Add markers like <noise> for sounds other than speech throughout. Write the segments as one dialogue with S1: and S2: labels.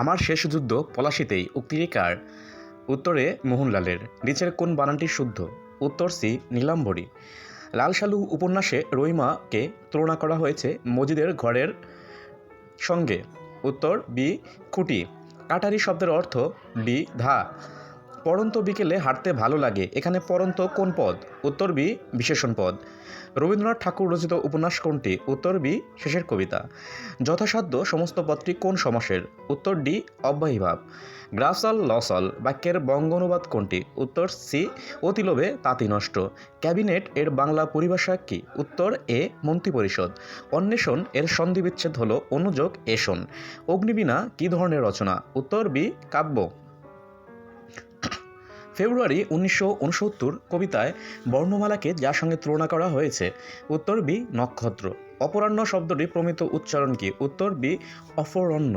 S1: আমার শেষ যুদ্ধ পলাশিতেই উক্তিটি উত্তরে মোহনলালের নিচের কোন বানানটি শুদ্ধ উত্তর সি নীলাম্বরী লাল উপন্যাসে রহিমাকে তুলনা করা হয়েছে মজিদের ঘরের সঙ্গে উত্তর বি খুঁটি কাটারি শব্দের অর্থ বি ধা পড়ন্ত বিকেলে হাঁটতে ভালো লাগে এখানে পড়ন্ত কোন পদ উত্তর বি বিশেষণ পদ রবীন্দ্রনাথ ঠাকুর রচিত উপন্যাস কোনটি উত্তর বি শেষের কবিতা যথাসাধ্য সমস্ত পদটি কোন সমাসের উত্তর ডি অব্যাহীভাব গ্রাসল লসল বাক্যের বঙ্গ অনুবাদ কোনটি উত্তর সি অতিলোভে তাঁতি নষ্ট ক্যাবিনেট এর বাংলা পরিভাষা কি উত্তর এ মন্ত্রিপরিষদ অন্বেষণ এর সন্ধিবিচ্ছেদ হল অনুযোগ এসন অগ্নিবীণা কি ধরনের রচনা উত্তর বি কাব্য ফেব্রুয়ারি উনিশশো কবিতায় বর্ণমালাকে যার সঙ্গে তুলনা করা হয়েছে উত্তর বি নক্ষত্র অপরাহ্ন শব্দটি প্রমিত উচ্চারণ কি উত্তর বি অপরণ্য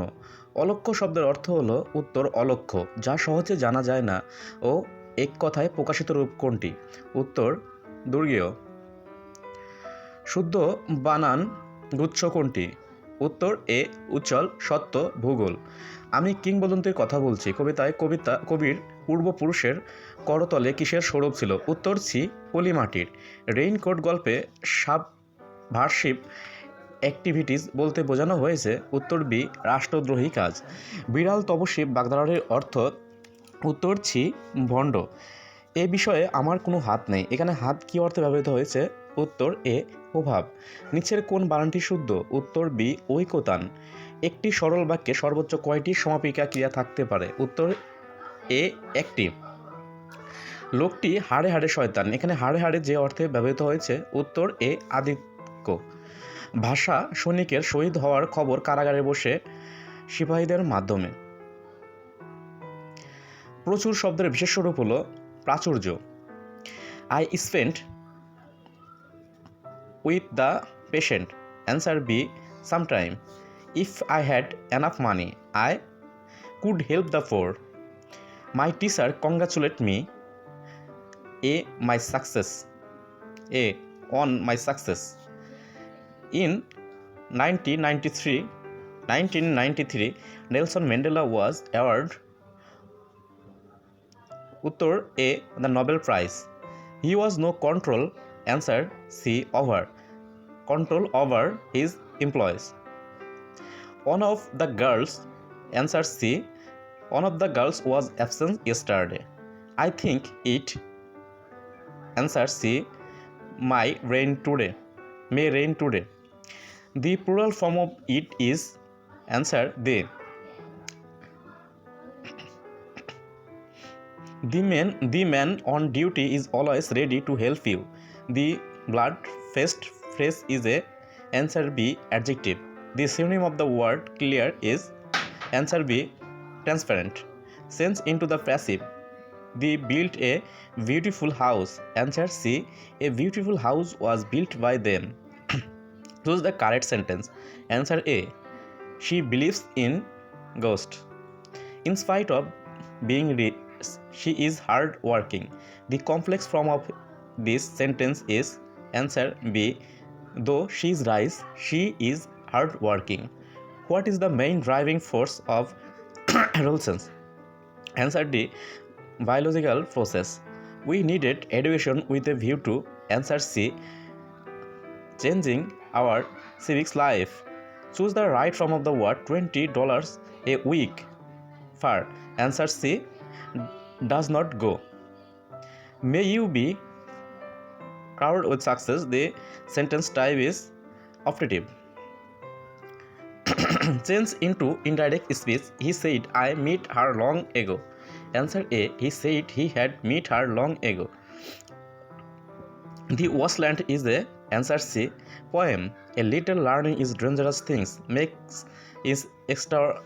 S1: অলক্ষ শব্দের অর্থ হল উত্তর অলক্ষ যা সহজে জানা যায় না ও এক কথায় প্রকাশিত রূপ কোনটি উত্তর দুর্গীয় শুদ্ধ বানান গুচ্ছ কোনটি উত্তর এ উজ্জ্বল সত্য ভূগোল আমি কিংবদন্তির কথা বলছি কবিতায় কবিতা কবির পূর্বপুরুষের করতলে কিসের সৌরভ ছিল উত্তর সি পলিমাটির রেইনকোট গল্পে সাব ভার্সিপ অ্যাক্টিভিটিস বলতে বোঝানো হয়েছে উত্তর বি রাষ্ট্রদ্রোহী কাজ বিড়াল তবশিব বাগদারের অর্থ উত্তর ছি ভণ্ড এ বিষয়ে আমার কোনো হাত নেই এখানে হাত কী অর্থে ব্যবহৃত হয়েছে উত্তর এ প্রভাব নিচের কোন বানানটি শুদ্ধ উত্তর বি ঐকতান একটি সরল বাক্যে সর্বোচ্চ কয়টি সমাপিকা ক্রিয়া থাকতে পারে উত্তর এ একটি লোকটি হাড়ে হাড়ে শয়তান এখানে হাড়ে হাড়ে যে অর্থে ব্যবহৃত হয়েছে উত্তর এ আদিত্য ভাষা সৈনিকের শহীদ হওয়ার খবর কারাগারে বসে সিপাহীদের মাধ্যমে প্রচুর শব্দের বিশেষ স্বরূপ হল প্রাচুর্য I spent with the patient? Answer B, sometime. If I had enough money, I could help the poor. My teacher congratulate me. A, my success. A, on my success. In 1993, Nelson Mandela was awarded Uttor A, the Nobel Prize. He was no control Answer C. Over. Control over his employees. One of the girls. Answer C. One of the girls was absent yesterday. I think it. Answer C. May rain today. May rain today. The plural form of it is. Answer they. The man on duty is always ready to help you. The blood-faced phrase is a answer B adjective. The synonym of the word clear is answer B transparent. Change into the passive. They built a beautiful house. Answer C. A beautiful house was built by them. <coughs> Choose the correct sentence. Answer A. She believes in ghosts. In spite of being rich, she is hard working. The complex form of this sentence is answer b though she is rice she is hard working what is the main driving force of adolescence? Answer D biological process. We needed education with a view to answer C changing our civics life. Choose the right form of the word $20 a week. Far. Answer C does not go. May you be crowd with success, the sentence type is optative. Change into indirect speech. He said, I met her long ago. Answer A. He said he had met her long ago. The wasteland is a answer C. Poem. A little learning is dangerous things. Makes is extra.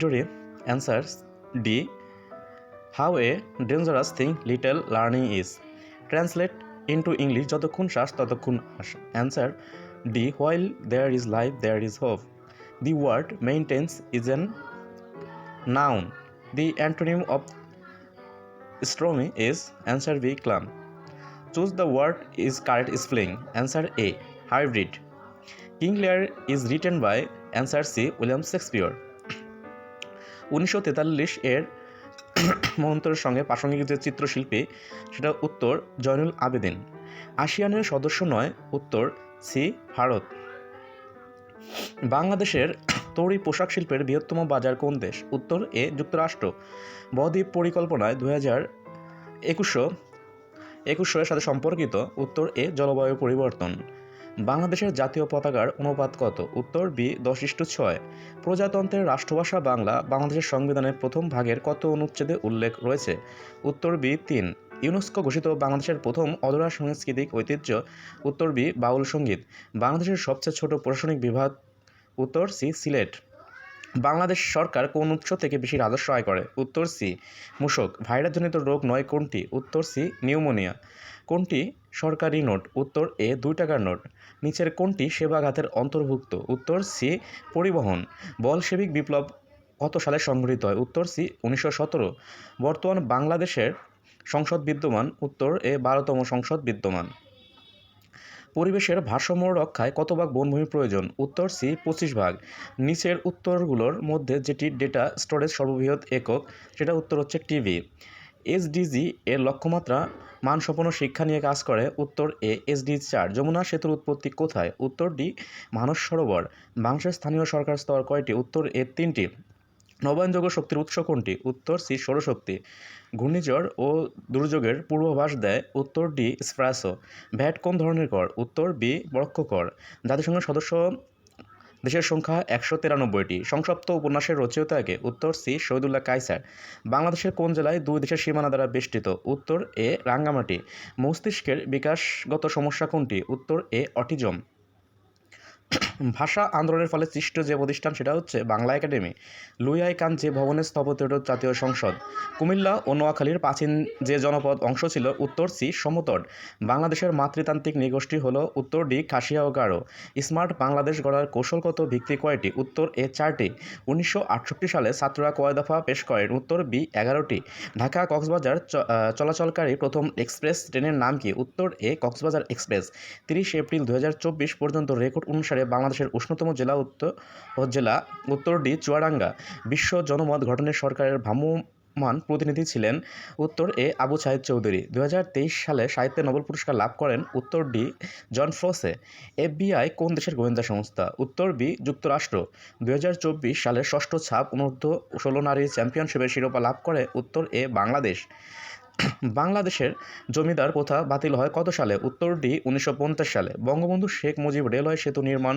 S1: Today, answers D. How a dangerous thing little learning is. Translate into English যতক্ষণ শ্বাস ততক্ষণ answer D while there is life there is hope the word maintenance is an noun the antonym of stormy is answer B calm choose the word is correct spelling answer A hybrid king is written by answer C William Shakespeare উনিশশো তেতাল্লিশ এর মহন্তর সঙ্গে প্রাসঙ্গিক যে চিত্রশিল্পী সেটা উত্তর জয়নুল আবেদিন আসিয়ানের সদস্য নয় উত্তর সি ভারত বাংলাদেশের তৈরি পোশাক শিল্পের বৃহত্তম বাজার কোন দেশ উত্তর এ যুক্তরাষ্ট্র বদ্বীপ পরিকল্পনায় দু হাজার একুশশো একুশশো সাথে সম্পর্কিত উত্তর এ জলবায়ু পরিবর্তন বাংলাদেশের জাতীয় পতাকার অনুপাত কত উত্তর বি দশ ইষ্ট ছয় প্রজাতন্ত্রের রাষ্ট্রভাষা বাংলা বাংলাদেশের সংবিধানের প্রথম ভাগের কত অনুচ্ছেদে উল্লেখ রয়েছে উত্তর বি তিন ইউনেস্কো ঘোষিত বাংলাদেশের প্রথম অধরা সাংস্কৃতিক ঐতিহ্য উত্তর বি বাউল সঙ্গীত বাংলাদেশের সবচেয়ে ছোট প্রশাসনিক বিভাগ উত্তর সি সিলেট বাংলাদেশ সরকার কোন উৎস থেকে বেশি রাজস্ব আয় করে উত্তর সি মূষক ভাইরাসজনিত রোগ নয় কোনটি উত্তর সি নিউমোনিয়া কোনটি সরকারি নোট উত্তর এ দুই টাকার নোট নিচের কোনটি সেবাঘাতের অন্তর্ভুক্ত উত্তর সি পরিবহন বলসেবিক বিপ্লব কত সালে সংঘটিত হয় উত্তর সি উনিশশো সতেরো বর্তমান বাংলাদেশের সংসদ বিদ্যমান উত্তর এ বারোতম সংসদ বিদ্যমান পরিবেশের ভারসাম্য রক্ষায় কত ভাগ বনভূমি প্রয়োজন উত্তর সি পঁচিশ ভাগ নিচের উত্তরগুলোর মধ্যে যেটি ডেটা স্টোরেজ সর্ববৃহৎ একক সেটা উত্তর হচ্ছে টিভি এসডিজি এর লক্ষ্যমাত্রা মানসম্পন্ন শিক্ষা নিয়ে কাজ করে উত্তর এ এসডি চার যমুনা সেতুর উৎপত্তি কোথায় উত্তর ডি মানস সরোবর বাংলাদেশের স্থানীয় সরকার স্তর কয়টি উত্তর এ তিনটি নবায়নযোগ্য শক্তির উৎস কোনটি উত্তর সি সৌরশক্তি ঘূর্ণিঝড় ও দুর্যোগের পূর্বাভাস দেয় উত্তর ডি স্প্রাসো ভ্যাট কোন ধরনের কর উত্তর বি বরক্ষ কর জাতিসংঘের সদস্য দেশের সংখ্যা একশো তিরানব্বইটি সংসপ্ত উপন্যাসের রচয়িতাকে উত্তর সি শহীদুল্লাহ কাইসার বাংলাদেশের কোন জেলায় দুই দেশের সীমানা দ্বারা বেষ্টিত উত্তর এ রাঙ্গামাটি মস্তিষ্কের বিকাশগত সমস্যা কোনটি উত্তর এ অটিজম ভাষা আন্দোলনের ফলে সৃষ্ট যে প্রতিষ্ঠান সেটা হচ্ছে বাংলা একাডেমি লুইয়াই কান যে ভবনের স্থপতিত জাতীয় সংসদ কুমিল্লা ও নোয়াখালীর প্রাচীন যে জনপদ অংশ ছিল উত্তর সি সমতট বাংলাদেশের মাতৃতান্ত্রিক নৃগোষ্ঠী হল উত্তর ডি খাসিয়া ও গাঢ় স্মার্ট বাংলাদেশ গড়ার কৌশলগত ভিত্তি কয়টি উত্তর এ চারটি উনিশশো সালে ছাত্ররা কয় দফা পেশ করেন উত্তর বি এগারোটি ঢাকা কক্সবাজার চলাচলকারী প্রথম এক্সপ্রেস ট্রেনের নাম কি উত্তর এ কক্সবাজার এক্সপ্রেস তিরিশ এপ্রিল দু পর্যন্ত রেকর্ড অনুসারে বাংলাদেশের উষ্ণতম জেলা উত্তর জেলা উত্তরটি চুয়াডাঙ্গা বিশ্ব জনমত গঠনের সরকারের ভ্রাম্যমান প্রতিনিধি ছিলেন উত্তর এ আবু সাহেদ চৌধুরী দু সালে সাহিত্যে নোবেল পুরস্কার লাভ করেন উত্তর ডি জন ফ্রোসে এফবিআই কোন দেশের গোয়েন্দা সংস্থা উত্তর বি যুক্তরাষ্ট্র দু সালের ষষ্ঠ ছাপ অনূর্ধ্ব ষোলো নারী চ্যাম্পিয়নশিপের শিরোপা লাভ করে উত্তর এ বাংলাদেশ বাংলাদেশের জমিদার প্রথা বাতিল হয় কত সালে উত্তরটি উনিশশো সালে বঙ্গবন্ধু শেখ মুজিব রেলওয়ে সেতু নির্মাণ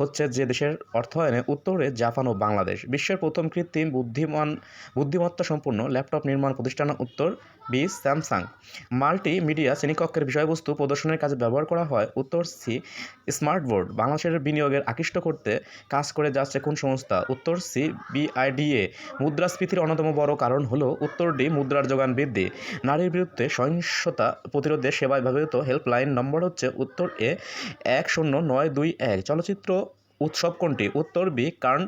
S1: হচ্ছে যে দেশের অর্থায়নে উত্তরে জাপান ও বাংলাদেশ বিশ্বের প্রথম কৃত্রিম বুদ্ধিমান বুদ্ধিমত্তা সম্পন্ন ল্যাপটপ নির্মাণ প্রতিষ্ঠান উত্তর বি স্যামসাং মাল্টি মিডিয়া শ্রেণীকক্ষের বিষয়বস্তু প্রদর্শনের কাজে ব্যবহার করা হয় উত্তর সি স্মার্ট বোর্ড বাংলাদেশের বিনিয়োগের আকৃষ্ট করতে কাজ করে যাচ্ছে কোন সংস্থা উত্তর সি বিআইডিএ মুদ্রাস্ফীতির অন্যতম বড় কারণ হল উত্তর ডি মুদ্রার যোগান বৃদ্ধি নারীর বিরুদ্ধে সহিংসতা প্রতিরোধে সেবায় ব্যবহৃত হেল্পলাইন নম্বর হচ্ছে উত্তর এ এক শূন্য নয় দুই এক চলচ্চিত্র উৎসব কোনটি উত্তর বি কার্ন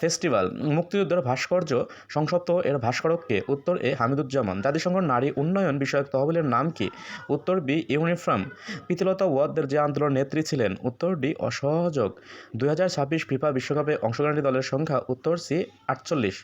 S1: ফেস্টিভ্যাল মুক্তিযুদ্ধের ভাস্কর্য সংসপ্ত এর ভাস্করককে উত্তর এ হামিদুজ্জামান জাতিসংঘ নারী উন্নয়ন বিষয়ক তহবিলের নাম কি উত্তর বি ইউনিফর্ম প্রীতিলতা ওয়াদদের যে আন্দোলন নেত্রী ছিলেন উত্তর ডি অসহযোগ দুই হাজার ছাব্বিশ ফিফা বিশ্বকাপে অংশগ্রহণকারী দলের সংখ্যা উত্তর সি আটচল্লিশ